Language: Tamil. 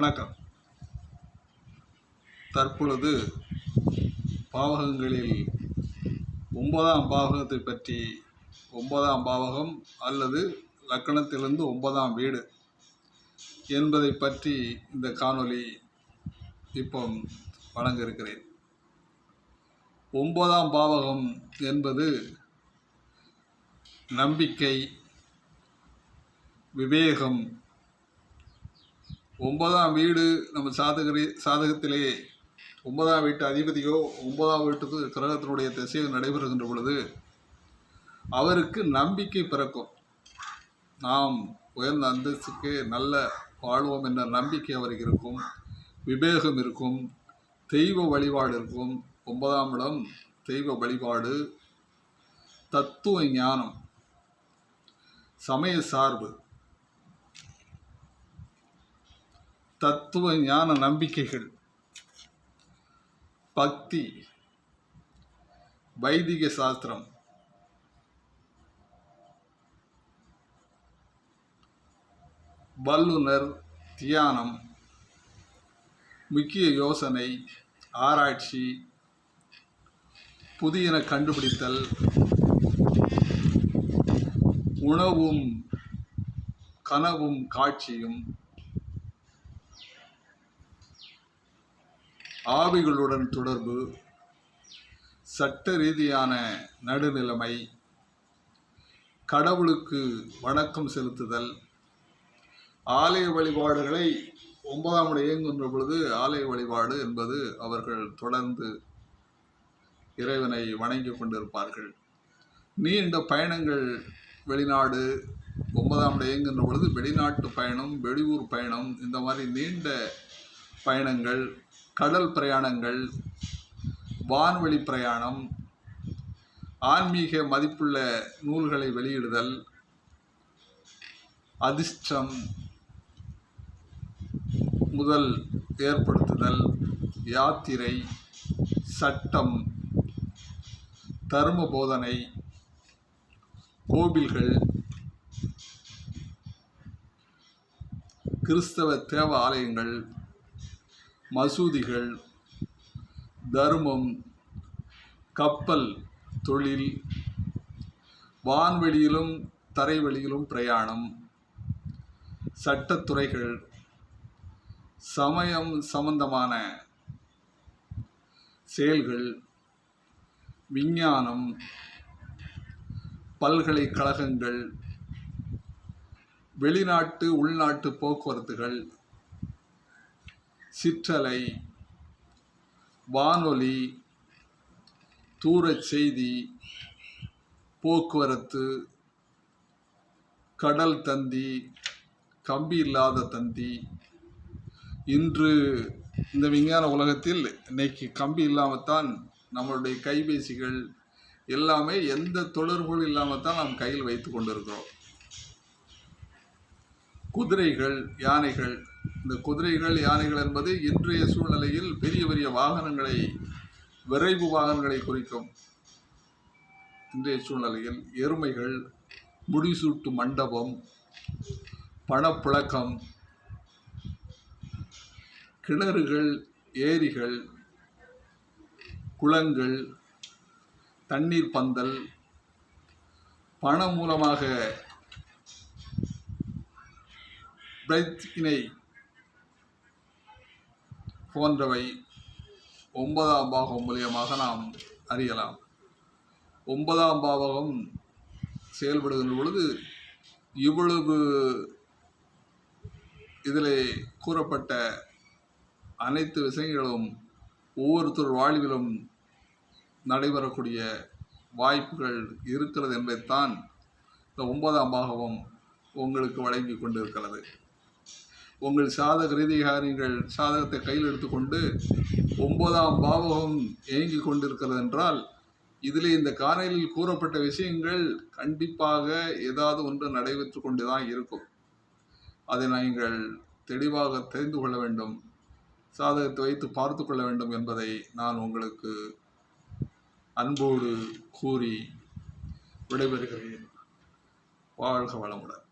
வணக்கம். தற்பொழுது பாவகங்களில் ஒன்பதாம் பாவகத்தை பற்றி ஒன்பதாம் பாவகம் அல்லது லக்கணத்திலிருந்து ஒன்பதாம் வீடு என்பதை பற்றி இந்த காணொளி இப்போ வழங்க இருக்கிறேன் ஒன்பதாம் பாவகம் என்பது நம்பிக்கை விவேகம் ஒன்பதாம் வீடு நம்ம சாதகரி சாதகத்திலே ஒன்பதாம் வீட்டு அதிபதியோ ஒன்பதாம் வீட்டுக்கு கிரகத்தினுடைய திசையில் நடைபெறுகின்ற பொழுது அவருக்கு நம்பிக்கை பிறக்கும். நாம் உயர்ந்த அந்தஸ்துக்கு நல்ல வாழ்வோம் என்ற நம்பிக்கை அவருக்கு இருக்கும். விவேகம் இருக்கும். தெய்வ வழிபாடு இருக்கும். ஒன்பதாம் இடம் தெய்வ வழிபாடு தத்துவ ஞானம் சமய சார்பு. தத்துவ ஞான நம்பிக்கைகள். பக்தி. வைதிக சாஸ்திரம். வல்லுனர் தியானம். முக்கிய யோசனை ஆராய்ச்சி. புதியன கண்டுபிடித்தல். உணவும் கனவும் காட்சியும். ஆவிகளுடன் தொடர்பு சட்ட ரீதியான நடுநிலைமை கடவுளுக்கு வணக்கம் செலுத்துதல் ஆலய வழிபாடுகளை ஒன்பதாம் முறை இயங்குகின்ற பொழுது ஆலய வழிபாடு என்பது அவர்கள் தொடர்ந்து இறைவனை வணங்கி கொண்டிருப்பார்கள். நீண்ட பயணங்கள் வெளிநாடு ஒன்பதாம் இடம் இயங்குகின்ற பொழுது வெளிநாட்டு பயணம் வெளியூர் பயணம் இந்த மாதிரி நீண்ட பயணங்கள் கடல் பிரயாணங்கள் வான்வெளி பிரயாணம் ஆன்மீக மதிப்புள்ள நூல்களை வெளியிடுதல் அதிர்ஷ்டம் முதல் ஏற்படுத்துதல் யாத்திரை சட்டம் தர்ம போதனை கோவில்கள் கிறிஸ்தவ தேவ ஆலயங்கள் மசூதிகள் தர்மம் கப்பல் தொழில் வான்வெளியிலும் தரைவெளியிலும் பிரயாணம் சட்டத்துறைகள் சமயம் சம்பந்தமான செயல்கள் விஞ்ஞானம் பல்கலைக்கழகங்கள் வெளிநாட்டு உள்நாட்டு போக்குவரத்துகள் சிற்றலை வானொலி தூரச் செய்தி போக்குவரத்து கடல் தந்தி கம்பி இல்லாத தந்தி. இன்று இந்த விஞ்ஞான உலகத்தில் இன்னைக்கு கம்பி இல்லாமல் தான் நம்மளுடைய கைபேசிகள் எல்லாமே எந்த தொடர்புகள் இல்லாமல் தான் நாம் கையில் வைத்து கொண்டிருக்கிறோம். குதிரைகள் யானைகள் இந்த குதிரைகள் யானைகள் என்பது இன்றைய சூழ்நிலையில் பெரிய பெரிய வாகனங்களை விரைவு வாகனங்களை குறிக்கும் இன்றைய சூழ்நிலையில் எருமைகள் முடிசூட்டு மண்டபம் பணப்புழக்கம் கிணறுகள் ஏரிகள் குளங்கள் தண்ணீர் பந்தல் பணம் மூலமாக பிரச்சினை போன்றவை ஒன்பதாம் பாகம் மூலியமாக நாம் அறியலாம். ஒன்பதாம் பாவகம் செயல்படுகின்ற பொழுது இவ்வளவு இதில் கூறப்பட்ட அனைத்து விஷயங்களும் ஒவ்வொருத்தர் வாழ்விலும் நடைபெறக்கூடிய வாய்ப்புகள் இருக்கிறது என்பதைத்தான் இந்த ஒன்பதாம் பாகவம் உங்களுக்கு வழங்கி கொண்டிருக்கிறது. உங்கள் சாதக ரீதியாக நீங்கள் சாதகத்தை கையில் எடுத்துக்கொண்டு ஒன்பதாம் பாவகம் இயங்கி கொண்டிருக்கிறது என்றால் இதில் இந்த காணலில் கூறப்பட்ட விஷயங்கள் கண்டிப்பாக ஏதாவது ஒன்று நடைபெற்று கொண்டு தான் இருக்கும். அதை நீங்கள் தெளிவாக தெரிந்து கொள்ள வேண்டும் சாதகத்தை வைத்து பார்த்து கொள்ள வேண்டும் என்பதை நான் உங்களுக்கு அன்போடு கூறி விடைபெறுகிறேன். வாழ்க வளமுடன்.